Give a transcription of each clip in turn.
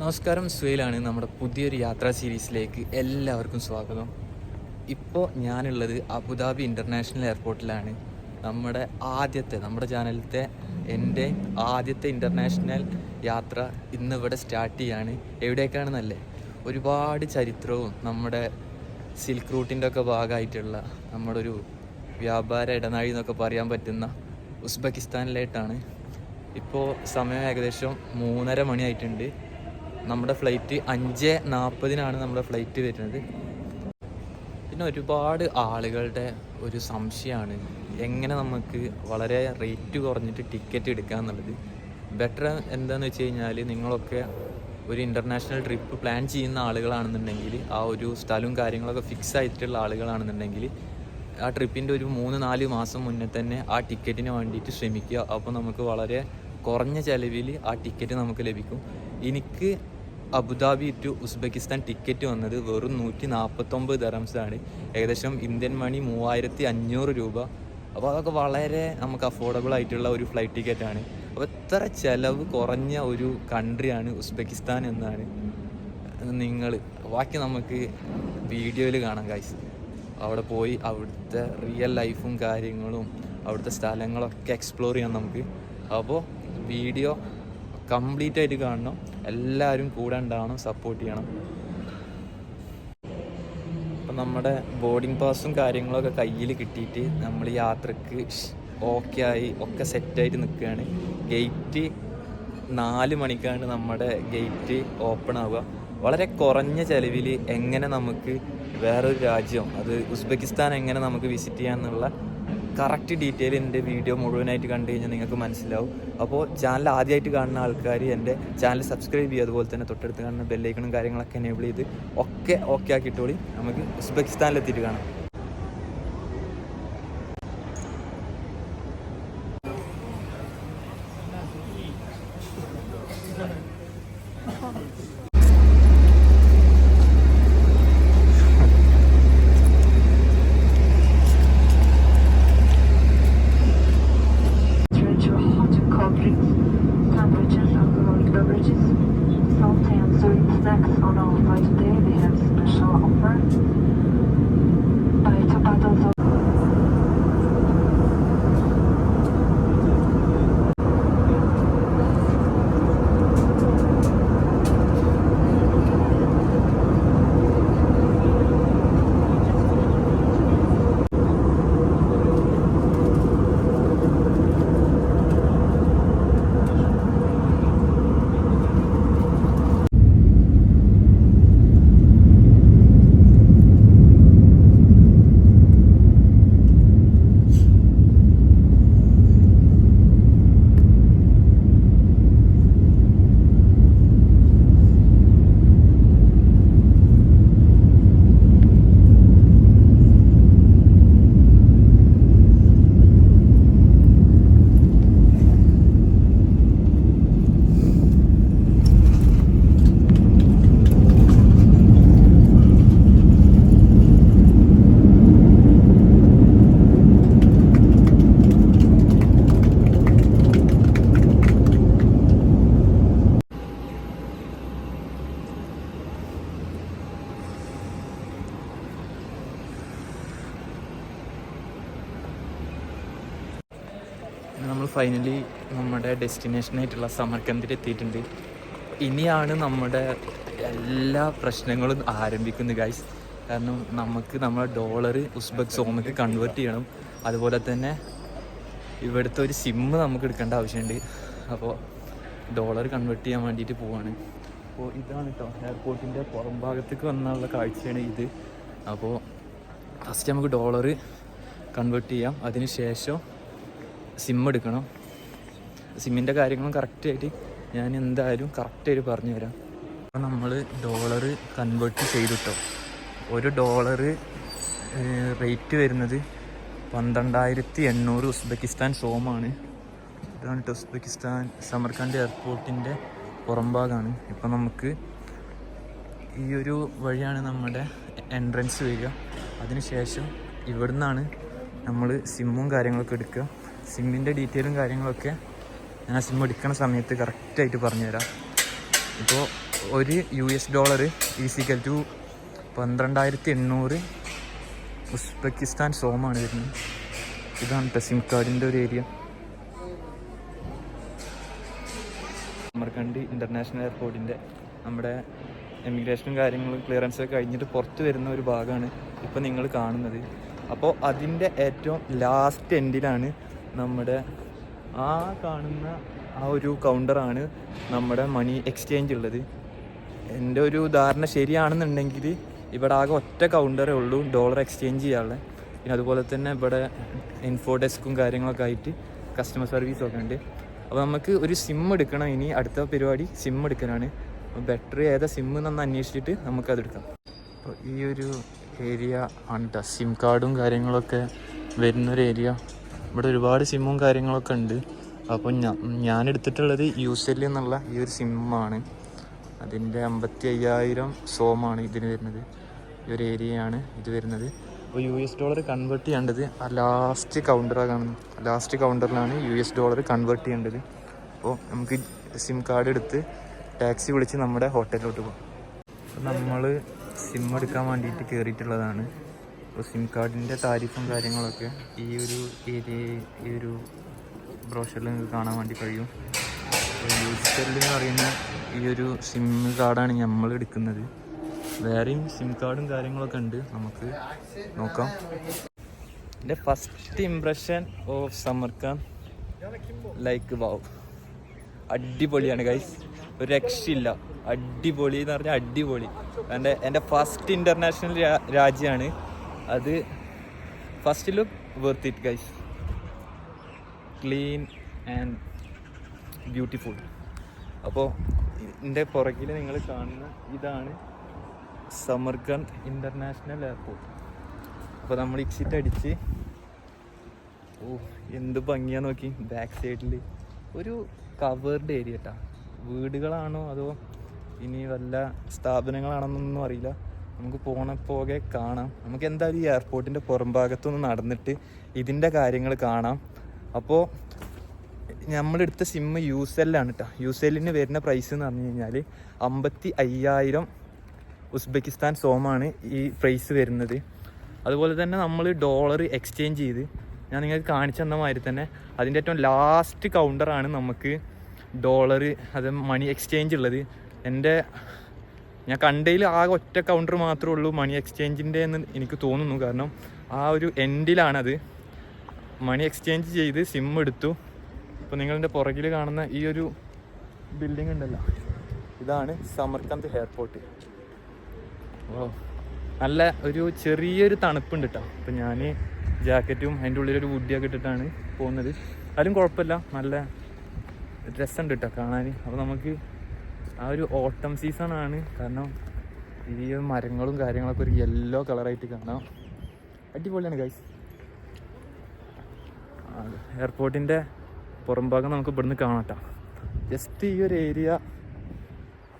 നമസ്കാരം സുഹേലാണ്. നമ്മുടെ പുതിയൊരു യാത്രാ സീരീസിലേക്ക് എല്ലാവർക്കും സ്വാഗതം. ഇപ്പോൾ ഞാനുള്ളത് അബുദാബി ഇന്റർനാഷണൽ എയർപോർട്ടിലാണ്. നമ്മുടെ ആദ്യത്തെ നമ്മുടെ ചാനലിലത്തെ എന്റെ ആദ്യത്തെ ഇന്റർനാഷണൽ യാത്ര ഇന്നിവിടെ സ്റ്റാർട്ട് ചെയ്യാണ്. എവിടേക്കാണെന്നല്ലേ? ഒരുപാട് ചരിത്രവും നമ്മുടെ സിൽക്ക് റൂട്ടിന്റെ ഒക്കെ ഭാഗമായിട്ടുള്ള നമ്മുടെ ഒരു വ്യാപാര ഇടനാഴി എന്നൊക്കെ പറയാൻ പറ്റുന്ന ഉസ്ബെക്കിസ്ഥാനിലായിട്ടാണ് ഇപ്പോൾ സമയം ഏകദേശം മൂന്നര മണിയായിട്ടുണ്ട്. നമ്മുടെ ഫ്ലൈറ്റ് അഞ്ച് നാൽപ്പതിനാണ് നമ്മുടെ ഫ്ലൈറ്റ് വരുന്നത്. പിന്നെ ഒരുപാട് ആളുകളുടെ ഒരു സംശയമാണ് എങ്ങനെ നമുക്ക് വളരെ റേറ്റ് കുറഞ്ഞിട്ട് ടിക്കറ്റ് എടുക്കുക എന്നുള്ളത്. ബെറ്റർ എന്താണെന്ന് വെച്ച് കഴിഞ്ഞാൽ നിങ്ങളൊക്കെ ഒരു ഇന്റർനാഷണൽ ട്രിപ്പ് പ്ലാൻ ചെയ്യുന്ന ആളുകളാണെന്നുണ്ടെങ്കിൽ ആ ഒരു സ്ഥലവും കാര്യങ്ങളൊക്കെ ഫിക്സ് ആയിട്ടുള്ള ആളുകളാണെന്നുണ്ടെങ്കിൽ ആ ട്രിപ്പിന്റെ ഒരു മൂന്ന് നാല് മാസം മുന്നേ തന്നെ ആ ടിക്കറ്റിന് വേണ്ടിയിട്ട് ശ്രമിക്കുക. അപ്പോൾ നമുക്ക് വളരെ കുറഞ്ഞ ചിലവിൽ ആ ടിക്കറ്റ് നമുക്ക് ലഭിക്കും. എനിക്ക് അബുദാബി ടു ഉസ്ബെക്കിസ്ഥാൻ ടിക്കറ്റ് വന്നത് വെറും നൂറ്റി നാൽപ്പത്തൊമ്പത് ദറംസാണ്. ഏകദേശം ഇന്ത്യൻ മണി മൂവായിരത്തി അഞ്ഞൂറ് രൂപ. അപ്പോൾ അതൊക്കെ വളരെ നമുക്ക് അഫോർഡബിൾ ആയിട്ടുള്ള ഒരു ഫ്ലൈറ്റ് ടിക്കറ്റാണ് അപ്പോൾ എത്ര ചിലവ് കുറഞ്ഞ ഒരു കൺട്രിയാണ് ഉസ്ബെക്കിസ്ഥാൻ എന്നാണ് നിങ്ങൾ. ബാക്കി നമുക്ക് വീഡിയോയിൽ കാണാം കായ്സ് അവിടെ പോയി അവിടുത്തെ റിയൽ ലൈഫും കാര്യങ്ങളും അവിടുത്തെ സ്ഥലങ്ങളൊക്കെ എക്സ്പ്ലോർ ചെയ്യാം നമുക്ക്. അപ്പോൾ വീഡിയോ കംപ്ലീറ്റ് ആയിട്ട് കാണണം. എല്ലാവരും കൂടെ ഉണ്ടാവണം സപ്പോർട്ട് ചെയ്യണം. അപ്പം നമ്മുടെ ബോർഡിംഗ് പാസും കാര്യങ്ങളൊക്കെ കയ്യിൽ കിട്ടിയിട്ട് നമ്മൾ യാത്രയ്ക്ക് ഓക്കെ ആയി ഒക്കെ സെറ്റായിട്ട് നിൽക്കുകയാണ്. ഗേറ്റ് നാല് മണിക്കാണ് നമ്മുടെ ഗേറ്റ് ഓപ്പൺ ആവുക. വളരെ കുറഞ്ഞ ചിലവിൽ എങ്ങനെ നമുക്ക് വേറൊരു രാജ്യം അത് ഉസ്ബെക്കിസ്ഥാൻ എങ്ങനെ നമുക്ക് വിസിറ്റ് ചെയ്യാമെന്നുള്ള കറക്റ്റ് ഡീറ്റെയിൽ എന്റെ വീഡിയോ മുഴുവനായിട്ട് കണ്ടു കഴിഞ്ഞാൽ നിങ്ങൾക്ക് മനസ്സിലാവും. അപ്പോൾ ചാനൽ ആദ്യമായിട്ട് കാണുന്ന ആൾക്കാർ എന്റെ ചാനൽ സബ്സ്ക്രൈബ് ചെയ്യുക. അതുപോലെ തന്നെ തൊട്ടടുത്ത് കാണുന്ന ബെല്ലൈക്കണും കാര്യങ്ങളൊക്കെ എനേബിൾ ചെയ്ത് ഒക്കെ ഓക്കെ ആക്കിയിട്ടോളി. നമുക്ക് ഉസ്ബെക്കിസ്ഥാനിലെത്തിയിട്ട് കാണാം. നമ്മൾ ഫൈനലി നമ്മുടെ ഡെസ്റ്റിനേഷനായിട്ടുള്ള സമർക്കന്തിൽ എത്തിയിട്ടുണ്ട്. ഇനിയാണ് നമ്മുടെ എല്ലാ പ്രശ്നങ്ങളും ആരംഭിക്കുന്നത് ഗൈസ് കാരണം നമുക്ക് നമ്മുടെ ഡോളർ ഉസ്ബെക് സോമക്ക് കൺവേർട്ട് ചെയ്യണം. അതുപോലെ തന്നെ ഇവിടുത്തെ ഒരു സിമ്മ് നമുക്ക് എടുക്കേണ്ട ആവശ്യമുണ്ട്. അപ്പോൾ ഡോളർ കൺവേർട്ട് ചെയ്യാൻ വേണ്ടിയിട്ട് പോവാണ്. അപ്പോൾ ഇതാണ് കേട്ടോ എയർപോർട്ടിന്റെ പുറം ഭാഗത്തേക്ക് വന്നുള്ള കാഴ്ചയാണ് ഇത്. അപ്പോൾ ഫസ്റ്റ് നമുക്ക് ഡോളർ കൺവേർട്ട് ചെയ്യാം. അതിന് ശേഷം സിം എടുക്കണം. സിമ്മിന്റെ കാര്യങ്ങളും കറക്റ്റായിട്ട് ഞാൻ എന്തായാലും കറക്റ്റായിട്ട് പറഞ്ഞു തരാം. അപ്പോൾ നമ്മൾ ഡോളർ കൺവേർട്ട് ചെയ്തിട്ടോ? ഒരു ഡോളർ റേറ്റ് വരുന്നത് പന്ത്രണ്ടായിരത്തി എണ്ണൂറ് ഉസ്ബെക്കിസ്ഥാൻ സോമാണ്. ഇതാണ് ഉസ്ബെക്കിസ്ഥാൻ സമർഖാൻഡ് എയർപോർട്ടിന്റെ പുറംഭാഗമാണ് ഇപ്പം നമുക്ക് ഈ ഒരു വഴിയാണ് നമ്മുടെ എൻട്രൻസ് വരിക. അതിനുശേഷം ഇവിടുന്നാണ് നമ്മൾ സിമ്മും കാര്യങ്ങളൊക്കെ എടുക്കുക. സിമ്മിന്റെ ഡീറ്റെയിലും കാര്യങ്ങളൊക്കെ ഞാൻ ആ സിം എടുക്കുന്ന സമയത്ത് കറക്റ്റായിട്ട് പറഞ്ഞുതരാം. ഇപ്പോൾ ഒരു U S dollar is equal to പന്ത്രണ്ടായിരത്തി എണ്ണൂറ് ഉസ്ബെക്കിസ്ഥാൻ സോമാണ് വരുന്നത്. ഇതാണ് ഇപ്പോൾ സിം കാർഡിന്റെ ഒരു ഏരിയ. അമർകണ്ടി ഇന്റർനാഷണൽ എയർപോർട്ടിന്റെ നമ്മുടെ എമിഗ്രേഷനും കാര്യങ്ങളും ക്ലിയറൻസൊക്കെ കഴിഞ്ഞിട്ട് പുറത്ത് വരുന്ന ഒരു ഭാഗമാണ് ഇപ്പോൾ നിങ്ങൾ കാണുന്നത്. അപ്പോൾ അതിന്റെ ഏറ്റവും ലാസ്റ്റ് എൻഡിലാണ് നമ്മുടെ ആ കാണുന്ന ആ ഒരു കൗണ്ടറാണ് നമ്മുടെ മണി എക്സ്ചേഞ്ച് ഉള്ളത്. എന്റെ ഒരു ധാരണ ശരിയാണെന്നുണ്ടെങ്കിൽ ഇവിടെ ആകെ ഒറ്റ കൗണ്ടറേ ഉള്ളൂ ഡോളർ എക്സ്ചേഞ്ച് ചെയ്യാനുള്ള. പിന്നെ അതുപോലെ തന്നെ ഇവിടെ ഇൻഫോ ഡെസ്കും കാര്യങ്ങളൊക്കെ ആയിട്ട് കസ്റ്റമർ സർവീസും ഒക്കെ ഉണ്ട്. അപ്പോൾ നമുക്ക് ഒരു സിം എടുക്കണം. ഇനി അടുത്ത പരിപാടി സിം എടുക്കാനാണ് അപ്പോൾ ബെറ്റർ ഏതാ സിം എന്നൊന്ന് അന്വേഷിച്ചിട്ട് നമുക്കത് എടുക്കാം. അപ്പോൾ ഈ ഒരു ഏരിയ ആണ് സിം കാർഡും കാര്യങ്ങളൊക്കെ വരുന്നൊരു ഏരിയ ഇവിടെ ഒരുപാട് സിമ്മും കാര്യങ്ങളൊക്കെ ഉണ്ട്. അപ്പോൾ ഞാൻ ഞാൻ എടുത്തിട്ടുള്ളത് യൂസെൽ എന്നുള്ള ഈ ഒരു സിമ്മാണ്. അതിന്റെ അമ്പത്തി അയ്യായിരം സോമാണ് ഇതിന് വരുന്നത്. ഈ ഒരു ഏരിയയാണ് ഇത് വരുന്നത്. അപ്പോൾ യു എസ് ഡോളർ കൺവേർട്ട് ചെയ്യേണ്ടത് ആ ലാസ്റ്റ് കൗണ്ടറാണ് ലാസ്റ്റ് കൗണ്ടറിലാണ് യു എസ് ഡോളർ കൺവേർട്ട് ചെയ്യേണ്ടത്. അപ്പോൾ നമുക്ക് സിം കാർഡ് എടുത്ത് ടാക്സി വിളിച്ച് നമ്മുടെ ഹോട്ടലിലോട്ട് പോകാം. നമ്മൾ സിം എടുക്കാൻ വേണ്ടിയിട്ട് കയറിയിട്ടുള്ളതാണ് അപ്പോൾ സിം കാർഡിന്റെ താരിഫും കാര്യങ്ങളൊക്കെ ഈ ഒരു ഏരിയ ഈ ഒരു ബ്രോഷറിൽ നിങ്ങൾക്ക് കാണാൻ വേണ്ടി കഴിയും. യൂസ്ഫെൽ എന്ന് പറയുന്ന ഈ ഒരു സിം കാർഡാണ് നമ്മൾ എടുക്കുന്നത്. വേറെയും സിം കാർഡും കാര്യങ്ങളൊക്കെ ഉണ്ട്. നമുക്ക് നോക്കാം. എന്റെ first impression of Samarkand like wow അടിപൊളിയാണ് ഗൈസ് ഒരു രക്ഷയില്ല. അടിപൊളി എന്ന് പറഞ്ഞാൽ അടിപൊളി. എന്റെ എന്റെ ഫസ്റ്റ് ഇന്റർനാഷണൽ രാജ്യമാണ്. അത് first look worth it guys clean and beautiful അപ്പോൾ ഇതിന്റെ പുറകിൽ നിങ്ങൾ കാണുന്ന ഇതാണ് സമർഖണ്ഡ് ഇന്റർനാഷണൽ എയർപോർട്ട് അപ്പോൾ നമ്മൾ എക്സിറ്റ് അടിച്ച് ഓ എന്ത് ഭംഗിയാ നോക്കി. ബാക്ക് സൈഡിൽ ഒരു കവേർഡ് ഏരിയ കേട്ടോ വീടുകളാണോ അതോ ഇനി വല്ല സ്ഥാപനങ്ങളാണെന്നൊന്നും അറിയില്ല. നമുക്ക് പോണ പോകെ കാണാം. നമുക്ക് എന്തായാലും ഈ എയർപോർട്ടിന്റെ പുറം ഭാഗത്തുനിന്ന് നടന്നിട്ട് ഇതിന്റെ കാര്യങ്ങൾ കാണാം. അപ്പോൾ നമ്മളെടുത്ത സിമ്മ് യു സെല്ലാണ് കേട്ടോ യു സെല്ലിന് വരുന്ന പ്രൈസ് എന്ന് പറഞ്ഞു കഴിഞ്ഞാൽ അമ്പത്തി അയ്യായിരം ഉസ്ബെക്കിസ്ഥാൻ സോമാണ് ഈ പ്രൈസ് വരുന്നത്. അതുപോലെ തന്നെ നമ്മൾ ഡോളർ എക്സ്ചേഞ്ച് ചെയ്ത് ഞാൻ നിങ്ങൾക്ക് കാണിച്ചു തന്ന മാതിരി തന്നെ അതിന്റെ ഏറ്റവും ലാസ്റ്റ് കൗണ്ടറാണ് നമുക്ക് ഡോളർ അത് മണി എക്സ്ചേഞ്ച് ഉള്ളത്. എന്റെ ഞാൻ കണ്ടതിൽ ആ ഒറ്റ കൗണ്ടർ മാത്രമേ ഉള്ളൂ മണി എക്സ്ചേഞ്ചിന്റെ എന്ന് എനിക്ക് തോന്നുന്നു. കാരണം ആ ഒരു എൻഡിലാണത് മണി എക്സ്ചേഞ്ച് ചെയ്ത് സിം എടുത്തു. ഇപ്പോൾ നിങ്ങളുടെ പുറകിൽ കാണുന്ന ഈ ഒരു ബിൽഡിംഗ് ഉണ്ടല്ലോ. ഇതാണ് സമർക്കന്ത് എയർപോർട്ട് ഓ നല്ല ഒരു ചെറിയൊരു തണുപ്പുണ്ട് കേട്ടോ അപ്പം ഞാൻ ജാക്കറ്റും അതിന്റെ ഉള്ളിലൊരു വുഡിയൊക്കെ ഇട്ടിട്ടാണ് പോകുന്നത്. അതിലും കുഴപ്പമില്ല. നല്ല രസമുണ്ട് കേട്ടോ കാണാൻ അപ്പോൾ നമുക്ക് ആ ഒരു ഓട്ടം സീസൺ ആണ്. കാരണം ഈ മരങ്ങളും കാര്യങ്ങളൊക്കെ ഒരു യെല്ലോ കളറായിട്ട് കാണാം. അടിപൊളിയാണ് ഗൈസ് എയർപോർട്ടിന്റെ പുറം ഭാഗം നമുക്ക് ഇവിടുന്ന് കാണാം ജസ്റ്റ് ഈ ഒരു ഏരിയ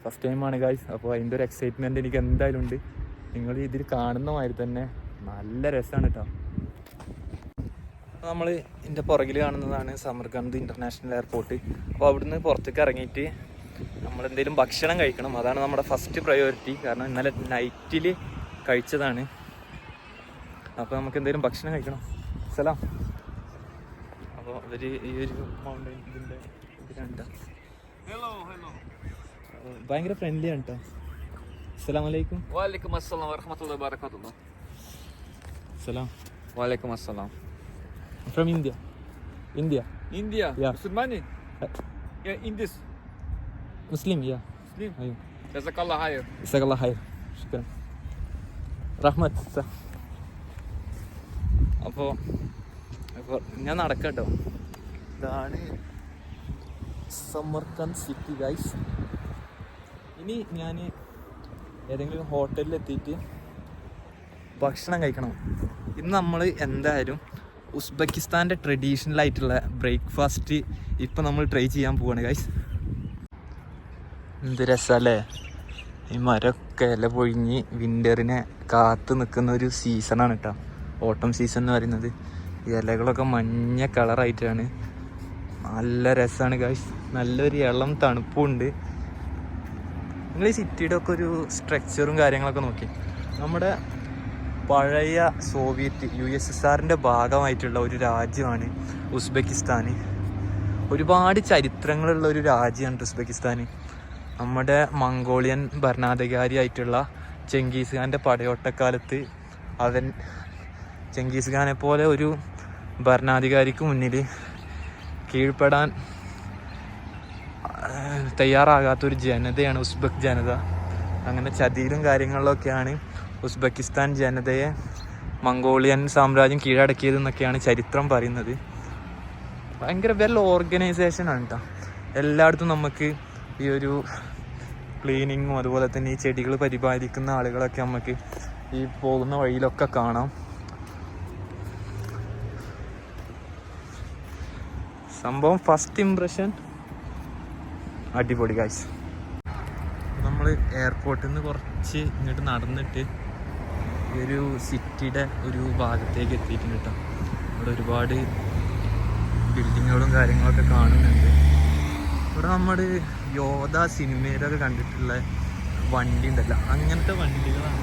ഫസ്റ്റ് ടൈമാണ് ഗൈസ് അപ്പോൾ അതിന്റെ ഒരു എക്സൈറ്റ്മെന്റ് എനിക്ക് എന്തായാലും ഉണ്ട്. നിങ്ങൾ ഇതിൽ കാണുന്ന മാതിരി തന്നെ നല്ല രസമാണ് കേട്ടോ നമ്മൾ ഇതിന്റെ പുറകിൽ കാണുന്നതാണ് സമർഗന്ധ് ഇന്റർനാഷണൽ എയർപോർട്ട് അപ്പോൾ അവിടുന്ന് പുറത്തേക്ക് ഇറങ്ങിയിട്ട് നമ്മളെന്തെങ്കിലും ഭക്ഷണം കഴിക്കണം. അതാണ് നമ്മുടെ ഫസ്റ്റ് പ്രയോറിറ്റി കാരണം ഇന്നലെ നൈറ്റിൽ കഴിച്ചതാണ്. അപ്പോൾ നമുക്ക് എന്തെങ്കിലും ഭക്ഷണം കഴിക്കണം. സലാം. അപ്പോൾ അവർ ഈ ഒരു മൗണ്ടൻ ഇതിന്റെ ഇതിലുണ്ട് ഭയങ്കര ഫ്രണ്ട്ലി ആണ് കേട്ടോ അസ്സലാം വലൈക്കും അസ്സലാം വറഹമത്തുള്ള വബറകാതുഹു. സലാം. വാലൈക്കും അസ്സലാം ഫ്രം ഇന്ത്യ ഇന്ത്യ ഇന്ത്യ യാ സുൽമാനി യാ in this Müslim ya. Müslim. Hayır. Jazakallah hayır. Jazakallah hayır. Şükran. റഹ്മത്ത് സർ അപ്പോൾ ഞാൻ നടക്കാം കേട്ടോ ഇതാണ് സമർക്കൻ സിറ്റി ഗൈസ് ഇനി ഞാൻ ഏതെങ്കിലും ഹോട്ടലിൽ എത്തിയിട്ട് ഭക്ഷണം കഴിക്കണം ഇന്ന് നമ്മൾ എന്തായാലും ഉസ്ബെക്കിസ്ഥാന്റെ ട്രഡീഷണൽ ആയിട്ടുള്ള ബ്രേക്ക്ഫാസ്റ്റ് ഇപ്പം നമ്മൾ ട്രൈ ചെയ്യാൻ പോവാണ് ഗൈസ് എന്ത് രസമല്ലേ ഈ മരമൊക്കെ ഇല പൊഴിഞ്ഞ് വിന്ററിനെ കാത്ത് നിൽക്കുന്ന ഒരു സീസണാണ് കേട്ടോ ഓട്ടം സീസൺ എന്ന് പറയുന്നത്. ഇലകളൊക്കെ മഞ്ഞ കളറായിട്ടാണ് നല്ല രസമാണ് കാശ് നല്ലൊരു ഇളം തണുപ്പുണ്ട്. നിങ്ങൾ ഈ സിറ്റിയുടെ ഒക്കെ ഒരു സ്ട്രക്ചറും കാര്യങ്ങളൊക്കെ നോക്കി. നമ്മുടെ പഴയ സോവിയറ്റ് യു എസ് എസ് ആറിന്റെ ഭാഗമായിട്ടുള്ള ഒരു രാജ്യമാണ് ഉസ്ബെക്കിസ്ഥാൻ ഒരുപാട് ചരിത്രങ്ങളുള്ള ഒരു രാജ്യമാണ് ഉസ്ബെക്കിസ്ഥാൻ നമ്മുടെ മംഗോളിയൻ ഭരണാധികാരിയായിട്ടുള്ള ചെങ്കീസ് ഖാന്റെ പടയോട്ടക്കാലത്ത് അവൻ ചെങ്കീസ് ഖാനെ പോലെ ഒരു ഭരണാധികാരിക്ക് മുന്നിൽ കീഴ്പ്പെടാൻ തയ്യാറാകാത്തൊരു ജനതയാണ് ഉസ്ബക് ജനത. അങ്ങനെ ചതിയിലും കാര്യങ്ങളിലൊക്കെയാണ് ഉസ്ബെക്കിസ്ഥാൻ ജനതയെ മംഗോളിയൻ സാമ്രാജ്യം കീഴടക്കിയതെന്നൊക്കെയാണ് ചരിത്രം പറയുന്നത്. ഭയങ്കര വെൽ ഓർഗനൈസേഷൻ ആണ് കേട്ടോ എല്ലായിടത്തും നമുക്ക് ഈ ഒരു ക്ലീനിങ്ങും അതുപോലെ തന്നെ ഈ ചെടികൾ പരിപാലിക്കുന്ന ആളുകളൊക്കെ നമുക്ക് ഈ പോകുന്ന വഴിയിലൊക്കെ കാണാം. സംഭവം ഫസ്റ്റ് ഇംപ്രഷൻ അടിപൊളി കാഴ്ച നമ്മൾ എയർപോർട്ടിൽ നിന്ന് കുറച്ച് ഇങ്ങോട്ട് നടന്നിട്ട് ഒരു സിറ്റിയുടെ ഒരു ഭാഗത്തേക്ക് എത്തിയിട്ടുണ്ട് കേട്ടോ ഇവിടെ ഒരുപാട് ബിൽഡിങ്ങുകളും കാര്യങ്ങളൊക്കെ കാണുന്നുണ്ട്. ഇവിടെ നമ്മൾ യോധ സിനിമയിലൊക്കെ കണ്ടിട്ടുള്ള വണ്ടി ഉണ്ടല്ലോ അങ്ങനത്തെ വണ്ടികളാണ്.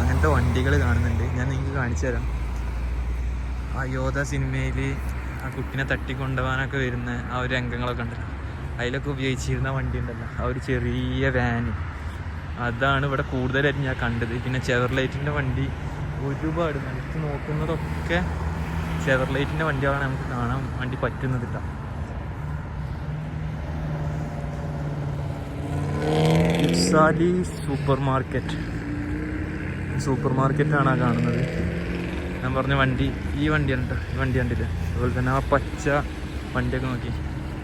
അങ്ങനത്തെ വണ്ടികൾ കാണുന്നുണ്ട്. ഞാൻ നിങ്ങൾക്ക് കാണിച്ചു തരാം. ആ യോധ സിനിമയിൽ ആ കുട്ടിനെ തട്ടിക്കൊണ്ടുപോകാനൊക്കെ വരുന്ന ആ ഒരു രംഗങ്ങളൊക്കെ ഉണ്ടല്ലോ. അതിലൊക്കെ ഉപയോഗിച്ചിരുന്ന വണ്ടി ഉണ്ടല്ലോ ആ ഒരു ചെറിയ വാന് അതാണ് ഇവിടെ കൂടുതലായിട്ട് ഞാൻ കണ്ടത്. പിന്നെ ചെവർലൈറ്റിന്റെ വണ്ടി ഒരുപാട്. നമുക്ക് നോക്കുന്നതൊക്കെ ചെവർലൈറ്റിന്റെ വണ്ടികളാണ് നമുക്ക് കാണാൻ വണ്ടി പറ്റുന്നത് കേട്ടോ ഇപ്സാലി സൂപ്പർ മാർക്കറ്റ് സൂപ്പർ മാർക്കറ്റാണ് ആ കാണുന്നത്. ഞാൻ പറഞ്ഞ വണ്ടി ഈ വണ്ടിയാണ് കേട്ടോ ഈ വണ്ടി കണ്ടില്ലേ? അതുപോലെ തന്നെ ആ പച്ച വണ്ടിയൊക്കെ നോക്കി.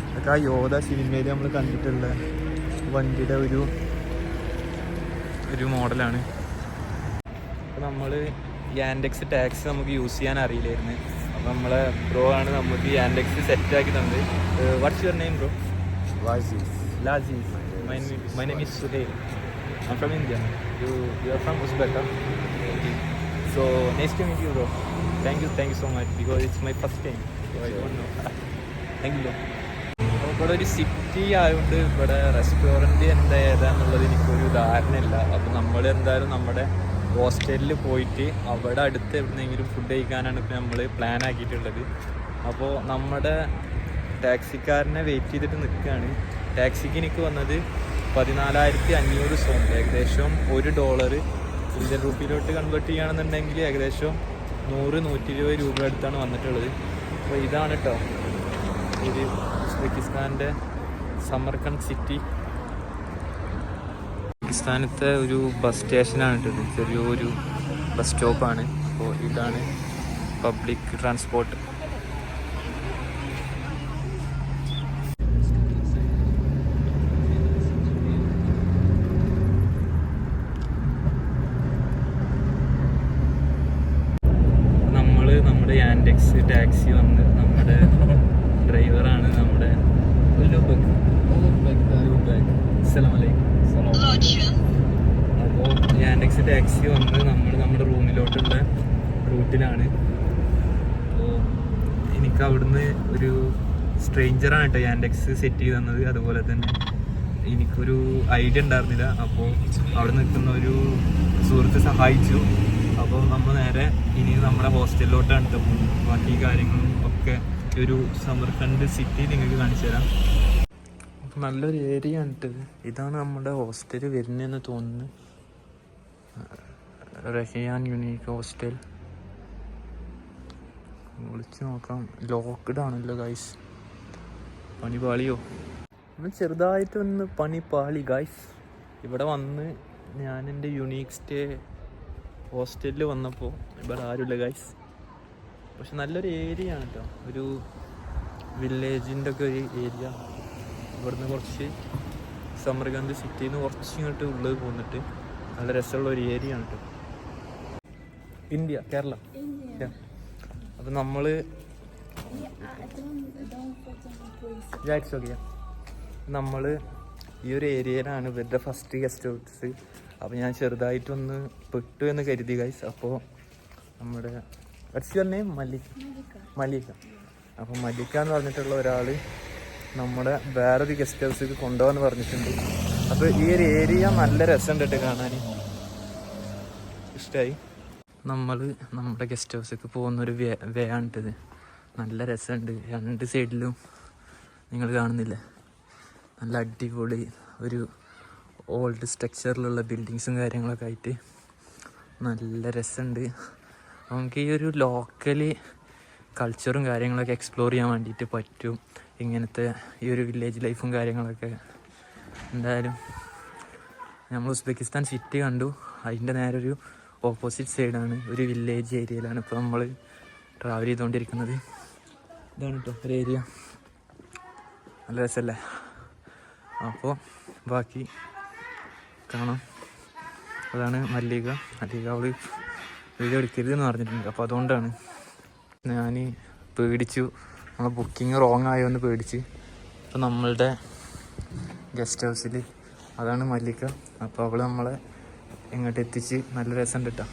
അതൊക്കെ ആ യോധ സിനിമയിൽ നമ്മൾ കണ്ടിട്ടുള്ള വണ്ടിയുടെ ഒരു ഒരു മോഡലാണ്. അപ്പോൾ നമ്മൾ യാൻഡെക്സ് ടാക്സ് നമുക്ക് യൂസ് ചെയ്യാൻ അറിയില്ലായിരുന്നു. അപ്പോൾ നമ്മളെ ബ്രോ ആണ് നമുക്ക് സെറ്റ് ആക്കി തന്നത്. What's your name bro Lazis Lazis. My, name- my name is Suhail. I'm from India. You you are from Uzbek, huh? So nice to meet you, bro. Thank you, thank you so much because it's my first time. So I don't know. thank you, ഇവിടെ ഒരു city ആയതുകൊണ്ട് ഇവിടെ restaurant എന്താ ഏതാന്നുള്ളത് എനിക്കൊരു ധാരണയില്ല അപ്പോൾ നമ്മൾ എന്തായാലും നമ്മുടെ ഹോസ്റ്റലിൽ പോയിട്ട് അവിടെ അടുത്ത് എവിടെന്നെങ്കിലും ഫുഡ് കഴിക്കാനാണ് ഇപ്പോൾ നമ്മൾ പ്ലാൻ ആക്കിയിട്ടുള്ളത് അപ്പോൾ നമ്മുടെ ടാക്സിക്കാരനെ വെയിറ്റ് ചെയ്തിട്ട് നിൽക്കുകയാണ് ടാക്സിക്ക് എനിക്ക് വന്നത് പതിനാലായിരത്തി അഞ്ഞൂറ് സോം. ഏകദേശം ഒരു ഡോളർ ഇന്ത്യൻ റുപ്പിയിലോട്ട് കൺവേർട്ട് ചെയ്യുകയാണെന്നുണ്ടെങ്കിൽ ഏകദേശം നൂറ് നൂറ്റി ഇരുപത് രൂപ അടുത്താണ് വന്നിട്ടുള്ളത്. അപ്പോൾ ഇതാണ് കേട്ടോ ഇത് ഉസ്ബെക്കിസ്ഥാന്റെ സമർക്കണ്ട് സിറ്റി. ഉസ്ബെക്കിസ്ഥാനത്തെ ഒരു ബസ് സ്റ്റേഷനാണ് കേട്ടത് ചെറിയൊരു ബസ് സ്റ്റോപ്പാണ്. അപ്പോൾ ഇതാണ് പബ്ലിക് ട്രാൻസ്പോർട്ട് നമ്മൾ നമ്മുടെ യാൻഡെക്സ് ടാക്സി വന്ന് നമ്മുടെ ഡ്രൈവറാണ് നമ്മുടെ ലൂബക്. അസ്സലാമലൈക്കും. അപ്പോൾ യാൻഡെക്സ് ടാക്സി വന്ന് നമ്മൾ നമ്മുടെ റൂമിലോട്ടുള്ള റൂട്ടിലാണ് അപ്പോൾ എനിക്ക് അവിടുന്ന് ഒരു സ്ട്രേഞ്ചറാണ് കേട്ടോ ഞാൻ ഡെക്സ് സെറ്റ് ചെയ്ത് തന്നത്. അതുപോലെ തന്നെ എനിക്കൊരു ഐഡിയ ഉണ്ടായിരുന്നില്ല. അപ്പോൾ അവിടെ നിൽക്കുന്ന ഒരു സുഹൃത്ത് സഹായിച്ചു. അപ്പോൾ നമ്മൾ നേരെ ഇനി നമ്മുടെ ഹോസ്റ്റലിലോട്ടാണ് പോകുന്നത്. ബാക്കി കാര്യങ്ങളും ഒക്കെ ഒരു സമർഖണ്ഡ് സിറ്റി നിങ്ങൾക്ക് കാണിച്ചു തരാം. നല്ലൊരു ഏരിയ കേട്ടത് ഇതാണ് നമ്മുടെ ഹോസ്റ്റൽ വരുന്നതെന്ന് തോന്നുന്നു. റഹിയാൻ യുണീക്ക് ഹോസ്റ്റൽ വിളിച്ച് നോക്കാം. ലോക്ക്ഡ് ആണല്ലോ ഗൈസ് പണി പാളിയോ? ഒന്ന് പണിപാളി പണി പാളി ഗൈസ് ഇവിടെ വന്ന് ഞാൻ എന്റെ യുണീക്ക് സ്റ്റേ ഹോസ്റ്റലിൽ വന്നപ്പോൾ ഇവിടെ ആരുമില്ല ഗൈസ് പക്ഷെ നല്ലൊരു ഏരിയ ആണ് കേട്ടോ ഒരു വില്ലേജിന്റെ ഒക്കെ ഒരു ഏരിയ ഇവിടുന്ന് കുറച്ച് സമർഗന്ധ് സിറ്റിയിൽ നിന്ന് കുറച്ച് ഇങ്ങോട്ട് ഉള്ളിൽ പോന്നിട്ട് നല്ല രസമുള്ള ഒരു ഏരിയ ആണ് കേട്ടോ ഇന്ത്യ കേരള. അപ്പം നമ്മൾ നമ്മൾ നമ്മൾ ഈ ഒരു ഏരിയയിലാണ് ഇവരുടെ ഫസ്റ്റ് ഗസ്റ്റ് ഹൗസ് അപ്പോൾ ഞാൻ ചെറുതായിട്ടൊന്ന് പെട്ടു എന്ന് കരുതി ഗൈസ് അപ്പോൾ നമ്മുടെ യുവർ നെയിം മല്ലിക. മല്ലിക. അപ്പോൾ മല്ലിക എന്ന് പറഞ്ഞിട്ടുള്ള ഒരാൾ നമ്മുടെ വേറൊരു ഗസ്റ്റ് ഹൗസിൽ കൊണ്ടുപോകാന്ന് പറഞ്ഞിട്ടുണ്ട്. അപ്പോൾ ഈ ഒരു ഏരിയ നല്ല രസമുണ്ട് കേട്ടോ കാണാൻ ഇഷ്ടമായി നമ്മൾ നമ്മുടെ ഗസ്റ്റ് ഹൗസിലേക്ക് പോകുന്നൊരു വേ വേ ആണിട്ടത്. നല്ല രസമുണ്ട് രണ്ട് സൈഡിലും നിങ്ങൾ കാണുന്നില്ല? നല്ല അടിപൊളി ഒരു ഓൾഡ് സ്ട്രക്ചറിലുള്ള ബിൽഡിങ്സും കാര്യങ്ങളൊക്കെ ആയിട്ട് നല്ല രസമുണ്ട് നമുക്ക് ഈ ഒരു ലോക്കലി കൾച്ചറും കാര്യങ്ങളൊക്കെ എക്സ്പ്ലോർ ചെയ്യാൻ വേണ്ടിയിട്ട് പറ്റും. ഇങ്ങനത്തെ ഈ ഒരു വില്ലേജ് ലൈഫും കാര്യങ്ങളൊക്കെ. എന്തായാലും നമ്മൾ ഉസ്ബെക്കിസ്ഥാൻ സിറ്റി കണ്ടു. അതിന്റെ നേരെ ഒരു ഓപ്പോസിറ്റ് സൈഡാണ് ഒരു വില്ലേജ് ഏരിയയിലാണ് ഇപ്പോൾ നമ്മൾ ട്രാവൽ ചെയ്തുകൊണ്ടിരിക്കുന്നത് ഇതാണ് കേട്ടോ ഒരു ഏരിയ നല്ല രസമല്ലേ അപ്പോൾ ബാക്കി കാണാം. അതാണ് മല്ലിക. മല്ലിക അവൾ വീഡിയോ എടുക്കരുത് എന്ന് പറഞ്ഞിട്ടുണ്ട്. അപ്പോൾ അതുകൊണ്ടാണ് ഞാൻ പേടിച്ചു. നമ്മളെ ബുക്കിംഗ് റോങ് ആയോ എന്ന് പേടിച്ച്. അപ്പോൾ നമ്മളുടെ ഗസ്റ്റ് ഹൗസിൽ അതാണ് മല്ലിക. അപ്പോൾ അവൾ നമ്മളെ ഇങ്ങോട്ട് എത്തിച്ച് നല്ല രസമുണ്ട് കേട്ടോ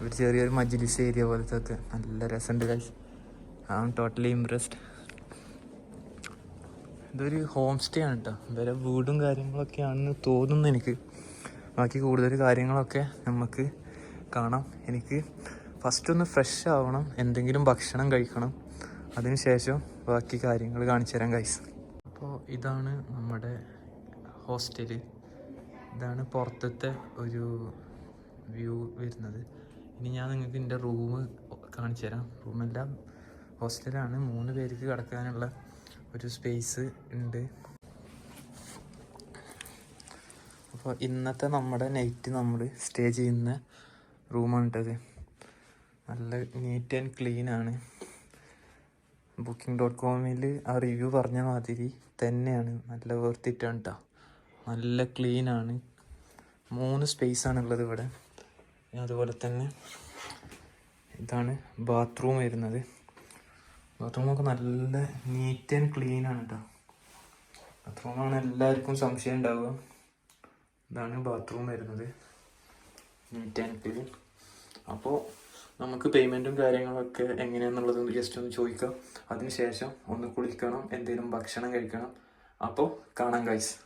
ഒരു ചെറിയൊരു മജ്ലിസ് ഏരിയ പോലത്തെ ഒക്കെ നല്ല രസമുണ്ട് guys I am totally impressed ഇതൊരു ഹോം സ്റ്റേ ആണ് കേട്ടോ വേറെ വീടും കാര്യങ്ങളൊക്കെ ആണെന്ന് തോന്നുന്നു എനിക്ക്. ബാക്കി കൂടുതൽ കാര്യങ്ങളൊക്കെ നമുക്ക് കാണാം. എനിക്ക് ഫസ്റ്റ് ഒന്ന് ഫ്രഷ് ആവണം എന്തെങ്കിലും ഭക്ഷണം കഴിക്കണം. അതിനുശേഷം ബാക്കി കാര്യങ്ങൾ കാണിച്ചു തരാം ഗൈസ് അപ്പോൾ ഇതാണ് നമ്മുടെ ഹോസ്റ്റൽ ഇതാണ് പുറത്തത്തെ ഒരു വ്യൂ വരുന്നത്. ഇനി ഞാൻ നിങ്ങൾക്ക് എന്റെ റൂം കാണിച്ചു തരാം. റൂമെല്ലാം ഹോസ്റ്റലാണ് മൂന്ന് പേർക്ക് കിടക്കാനുള്ള ഒരു സ്പേസ് ഉണ്ട്. അപ്പോൾ ഇന്നത്തെ നമ്മുടെ നൈറ്റ് നമ്മൾ സ്റ്റേ ചെയ്യുന്ന റൂമാണ് നല്ല നീറ്റ് ആൻഡ് ക്ലീൻ ആണ്. ബുക്കിംഗ് ഡോട്ട് കോമിൽ ആ റിവ്യൂ പറഞ്ഞ മാതിരി തന്നെയാണ്. നല്ല വേർത്തിട്ടാണ് കേട്ടോ നല്ല ക്ലീൻ ആണ്. മൂന്ന് സ്പേസ് ആണ് ഉള്ളത് ഇവിടെ. അതുപോലെ തന്നെ ഇതാണ് ബാത്റൂം വരുന്നത്. ബാത്റൂമൊക്കെ നല്ല നീറ്റ് ആൻഡ് ക്ലീൻ ആണ് കേട്ടോ ബാത്റൂമാണ് എല്ലാവർക്കും സംശയം ഉണ്ടാവുക. ഇതാണ് ബാത്റൂം വരുന്നത്. നീറ്റ് ആൻഡ് ക്ലീൻ അപ്പോൾ നമുക്ക് പേയ്മെന്റും കാര്യങ്ങളൊക്കെ എങ്ങനെയാണെന്നുള്ളത് ജസ്റ്റ് ഒന്ന് ചോദിക്കാം. അതിനുശേഷം ഒന്ന് കുളിക്കണം എന്തെങ്കിലും ഭക്ഷണം കഴിക്കണം. അപ്പോൾ കാണാം ഗൈസ്